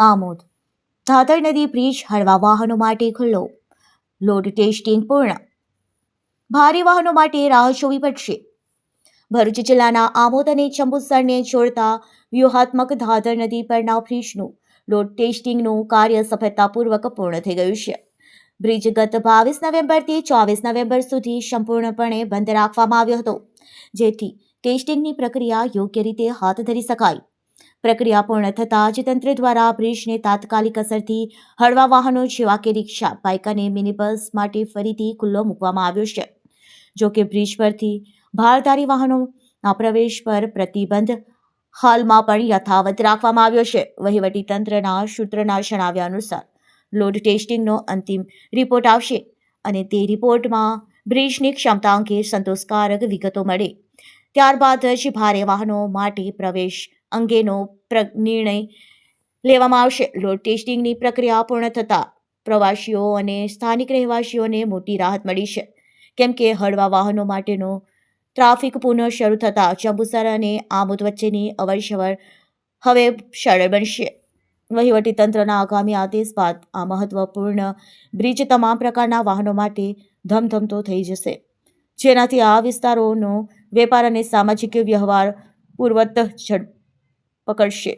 આમોદ. ધાતર નદી બ્રિજ હળવા વાહનો માટે ખુલ્લો. લોડ ટેસ્ટિંગ પૂર્ણ. ભારે વાહનો માટે રાહ જોવી પડશે. ભરૂચ જિલ્લાના આમોદ અને ચંબુસરને જોડતા વ્યૂહાત્મક ધાતર નદી પરના બ્રિજનું લોડ ટેસ્ટિંગનું કાર્ય સફળતાપૂર્વક પૂર્ણ થઈ ગયું છે. બ્રિજ ગત બાવીસ નવેમ્બરથી ચોવીસ નવેમ્બર સુધી સંપૂર્ણપણે બંધ રાખવામાં આવ્યો હતો. જેથી ટેસ્ટિંગની પ્રક્રિયા યોગ્ય રીતે હાથ ધરી શકાય. પ્રક્રિયા પૂર્ણ થતાં જ તંત્ર દ્વારા બ્રિજને તાત્કાલિક અસરથી હળવા વાહનો જેવા કે રિક્ષા, બાઇક અને મિની માટે ફરીથી ખુલ્લો મૂકવામાં આવ્યો છે. જો કે બ્રિજ પરથી ભારધારી વાહનોના પ્રવેશ પર પ્રતિબંધ હાલમાં પણ યથાવત રાખવામાં આવ્યો છે. વહીવટી તંત્રના સૂત્રના જણાવ્યા અનુસાર, લોડ ટેસ્ટિંગનો અંતિમ રિપોર્ટ આવશે અને તે રિપોર્ટમાં બ્રિજની ક્ષમતા અંગે સંતોષકારક વિગતો મળે. ત્યારબાદ જ ભારે વાહનો માટે પ્રવેશ અંગેનો નિર્ણય લેવામાં આવશે. લોડ ટેસ્ટિંગની પ્રક્રિયા પૂર્ણ થતાં પ્રવાસીઓ અને સ્થાનિક રહેવાસીઓને મોટી રાહત મળી છે. કેમ કે હળવા વાહનો માટેનો ટ્રાફિક પુનઃ શરૂ થતાં જંબુસર અને આમોદ વચ્ચેની અવરજવર હવે સરળ બનશે. વહીવટી તંત્રના આગામી આદેશ બાદ આ મહત્વપૂર્ણ બ્રિજ તમામ પ્રકારના વાહનો માટે ધમધમતો થઈ જશે. જેનાથી આ વિસ્તારોનો વેપાર અને સામાજિક વ્યવહાર પૂર્વત ઝડપ પકડશે.